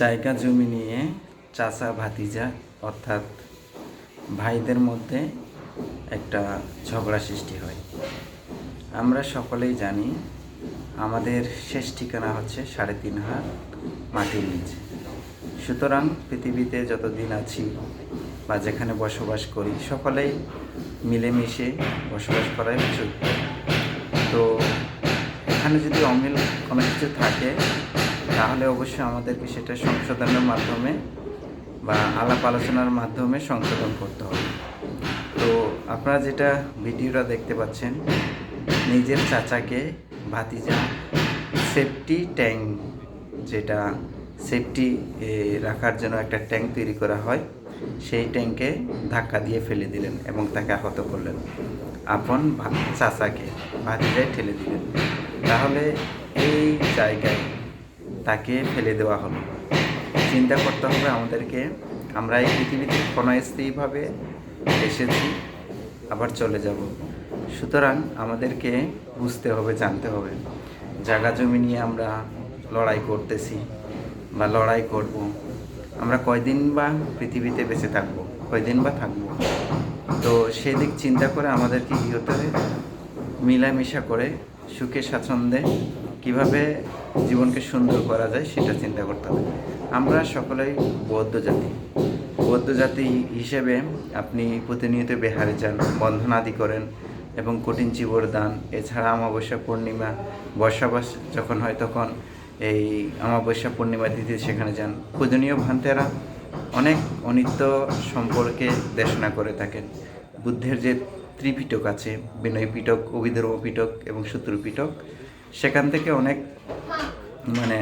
জায়গা জমি নিয়ে চাচা, ভাতিজা অর্থাৎ ভাইদের মধ্যে একটা ঝগড়া সৃষ্টি হয়। আমরা সকলেই জানি আমাদের শেষ ঠিকানা হচ্ছে সাড়ে তিন হাত মাটির নিচে। সুতরাং পৃথিবীতে যতদিন আছি বা যেখানে বসবাস করি, সকলেই মিলেমিশে বসবাস করাই উচিত। তো এখানে যদি অমিল কোনো কিছু থাকে তাহলে অবশ্যই আমাদেরকে সেটা সংশোধনের মাধ্যমে বা আলাপ আলোচনার মাধ্যমে সংশোধন করতে হবে। তো আপনারা যেটা ভিডিওটা দেখতে পাচ্ছেন, নিজের চাচাকে ভাতিজা সেফটি ট্যাঙ্ক যেটা সেফটি রাখার জন্য একটা ট্যাঙ্ক তৈরি করা হয়, সেই ট্যাঙ্কে ধাক্কা দিয়ে ফেলে দিলেন এবং তাকে আহত করলেন। আপন চাচাকে, ভাতিজায় ঠেলে দিলেন। তাহলে এই জায়গায় তাকে ফেলে দেওয়া হলো। চিন্তা করতে হবে আমাদেরকে, আমরা এই পৃথিবীতে ক্ষণস্থায়ীভাবে এসেছি, আবার চলে যাব। সুতরাং আমাদেরকে বুঝতে হবে, জানতে হবে। জায়গা জমি নিয়ে আমরা লড়াই করতেছি বা লড়াই করব। আমরা কয়দিন বা পৃথিবীতে বেঁচে থাকব? কয়দিন বা থাকব? তো সেদিক চিন্তা করে আমাদেরকে কী হতে হবে? মিলামিশা করে সুখে স্বাচ্ছন্দ্যে কীভাবে জীবনকে সুন্দর করা যায় সেটা চিন্তা করতে হবে। আমরা সকলেই বৌদ্ধ জাতি। বৌদ্ধ জাতি হিসেবে আপনি প্রতিনিয়ত বিহারে যান, বন্ধনাদি করেন এবং কঠিন চিবর দান, এছাড়া অমাবস্যা পূর্ণিমা, বর্ষাবাস যখন হয় তখন এই অমাবস্যা পূর্ণিমা তিথি সেখানে যান। পূজনীয় ভান্তেরা অনেক অনিত্য সম্পর্কে দেশনা করে থাকেন। বুদ্ধের যে ত্রিপিটক আছে বিনয় পিটক অভিধর্ম পিটক এবং শত্রু পিটক সেখান থেকে অনেক মানে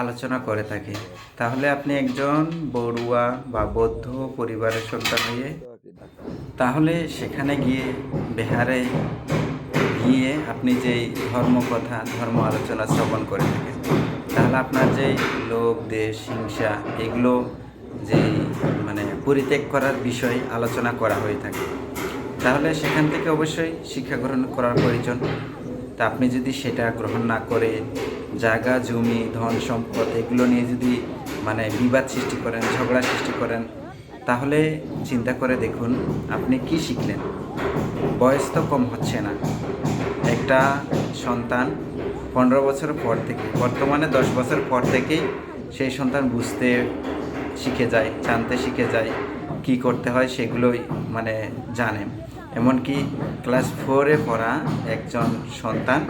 আলোচনা করে থাকে। তাহলে আপনি একজন বড়ুয়া বা বৌদ্ধ পরিবারের সন্তান হয়ে তাহলে সেখানে গিয়ে বিহারে গিয়ে আপনি যেই ধর্ম কথা ধর্ম আলোচনা শ্রবণ করে থাকেন, তাহলে আপনার যেই লোভ, দেশ, হিংসা, এগুলো যেই মানে পরিত্যাগ করার বিষয় আলোচনা করা হয়ে থাকে। তাহলে সেখান থেকে অবশ্যই শিক্ষা গ্রহণ করার প্রয়োজন। তা আপনি যদি সেটা গ্রহণ না করে জায়গা, জমি, ধন, সম্পদ এগুলো নিয়ে যদি মানে বিবাদ সৃষ্টি করেন, ঝগড়া সৃষ্টি করেন, তাহলে চিন্তা করে দেখুন আপনি কি শিখলেন। বয়স তো কম হচ্ছে না। একটা সন্তান পনেরো বছর পর থেকে, বর্তমানে দশ বছর পর থেকেই সেই সন্তান বুঝতে শিখে যায়, জানতে শিখে যায়, কি করতে হয় সেগুলোই মানে জানে। এমনকি ক্লাস ফোরে পড়া একজন সন্তান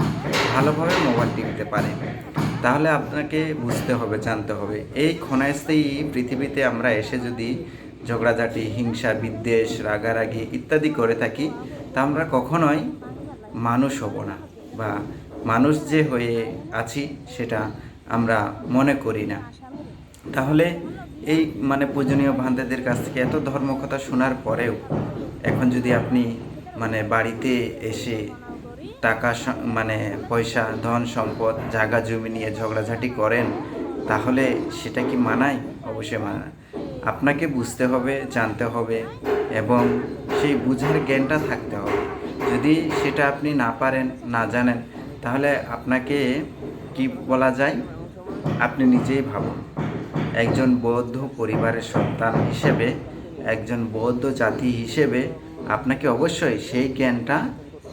ভালোভাবে মোবাইল টিপতে পারে। তাহলে আপনাকে বুঝতে হবে, জানতে হবে। এই ক্ষণস্থায়ী পৃথিবীতে আমরা এসে যদি ঝগড়াঝাটি, হিংসা, বিদ্বেষ, রাগারাগি ইত্যাদি করে থাকি, তা আমরা কখনোই মানুষ হব না বা মানুষ যে হয়ে আছি সেটা আমরা মনে করি না। তাহলে এই মানে পূজনীয় ভান্তাদের কাছ থেকে এত ধর্মকথা শোনার পরেও এখন যদি আপনি মানে বাড়িতে এসে টাকা মানে পয়সা, ধন সম্পদ, জায়গা, জমি নিয়ে ঝগড়াঝাটি করেন, তাহলে সেটা কি মানায়? অবশ্যই মানায়। আপনাকে বুঝতে হবে, জানতে হবে এবং সেই বুঝার জ্ঞানটা থাকতে হবে। যদি সেটা আপনি না পারেন, না জানেন, তাহলে আপনাকে কি বলা যায়? আপনি নিজেই ভাবুন। একজন বৌদ্ধ পরিবারের সন্তান হিসেবে একজন বৌদ্ধ জাতি হিসেবে আপনাকে অবশ্যই সেই জ্ঞানটা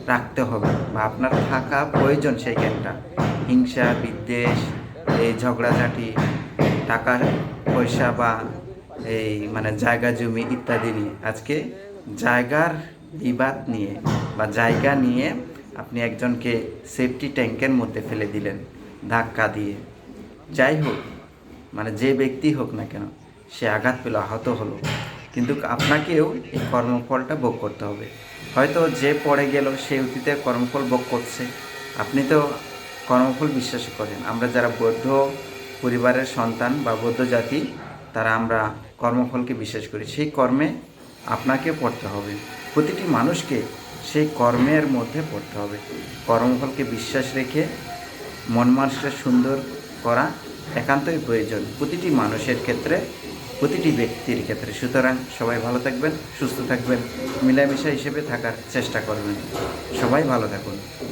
রাখতে হবে বা আপনার থাকা প্রয়োজন সেই জ্ঞানটা। হিংসা, বিদ্বেষ, এই ঝগড়াঝাটি টাকা পয়সা বা এই মানে জায়গা জমি ইত্যাদি নিয়ে। আজকে জায়গার বিবাদ নিয়ে বা জায়গা নিয়ে আপনি একজনকে সেফটি ট্যাঙ্কের মধ্যে ফেলে দিলেন, ধাক্কা দিয়ে। যাই হোক মানে যে ব্যক্তি হোক না কেন, সে আঘাত পেল আহত হলো। কিন্তু আপনাকেও এই কর্মফলটা ভোগ করতে হবে। হয়তো যে পড়ে গেল, সে অতীতে কর্মফল ভোগ করছে। আপনি তো কর্মফল বিশ্বাস করেন। আমরা যারা বৌদ্ধ পরিবারের সন্তান বা বৌদ্ধ জাতি, তারা আমরা কর্মফলকে বিশ্বাস করি। সেই কর্মে আপনাকে পড়তে হবে। প্রতিটি মানুষকে সেই কর্মের মধ্যে পড়তে হবে। কর্মফলকে বিশ্বাস রেখে মন মানুষটা সুন্দর করা একান্তই প্রয়োজন। প্রতিটি মানুষের ক্ষেত্রে প্রতিটি ব্যক্তির ক্ষেত্রে। সুতরাং সবাই ভালো থাকবেন, সুস্থ থাকবেন, মিলামিশা হিসেবে থাকার চেষ্টা করবেন। সবাই ভালো থাকুন।